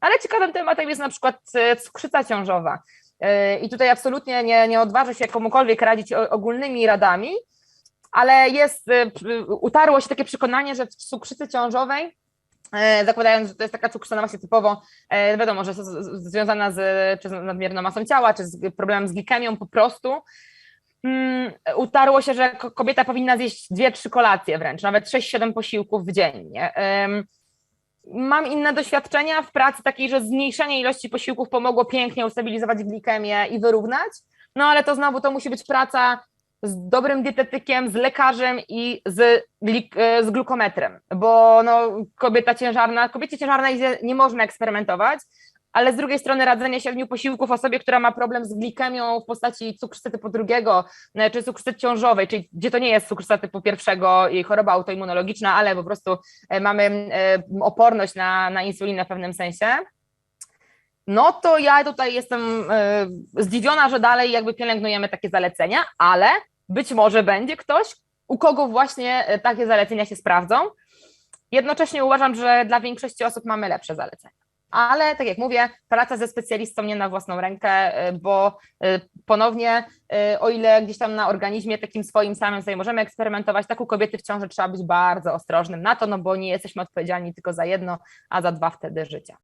Ale ciekawym tematem jest na przykład e, cukrzyca ciążowa. E, I tutaj absolutnie nie, nie odważę się komukolwiek radzić ogólnymi radami, ale jest, e, utarło się takie przekonanie, że w cukrzycy ciążowej, zakładając, że to jest taka cukrzyca właśnie typowo, wiadomo, że związana z, czy z nadmierną masą ciała, czy z problemem z glikemią po prostu, mm, utarło się, że ko- kobieta powinna zjeść dwie, trzy kolacje wręcz, nawet 6-7 posiłków w dziennie. Em, Mam inne doświadczenia w pracy takiej, że zmniejszenie ilości posiłków pomogło pięknie ustabilizować glikemię i wyrównać, no ale to znowu to musi być praca z dobrym dietetykiem, z lekarzem i z, e, z glukometrem, bo no, kobieta ciężarna, kobiecie ciężarnej nie można eksperymentować, ale z drugiej strony radzenie siedmiu posiłków osobie, która ma problem z glikemią w postaci cukrzycy typu drugiego, e, czy cukrzycy ciążowej, czyli gdzie to nie jest cukrzyca typu pierwszego i choroba autoimmunologiczna, ale po prostu e, mamy e, oporność na, na insulinę w pewnym sensie, no to ja tutaj jestem zdziwiona, że dalej jakby pielęgnujemy takie zalecenia, ale być może będzie ktoś, u kogo właśnie takie zalecenia się sprawdzą. Jednocześnie uważam, że dla większości osób mamy lepsze zalecenia. Ale tak jak mówię, praca ze specjalistą nie na własną rękę, e, bo e, ponownie, e, o ile gdzieś tam na organizmie takim swoim samym sobie możemy eksperymentować, tak u kobiety w ciąży trzeba być bardzo ostrożnym na to, no bo nie jesteśmy odpowiedzialni tylko za jedno, a za dwa wtedy życia.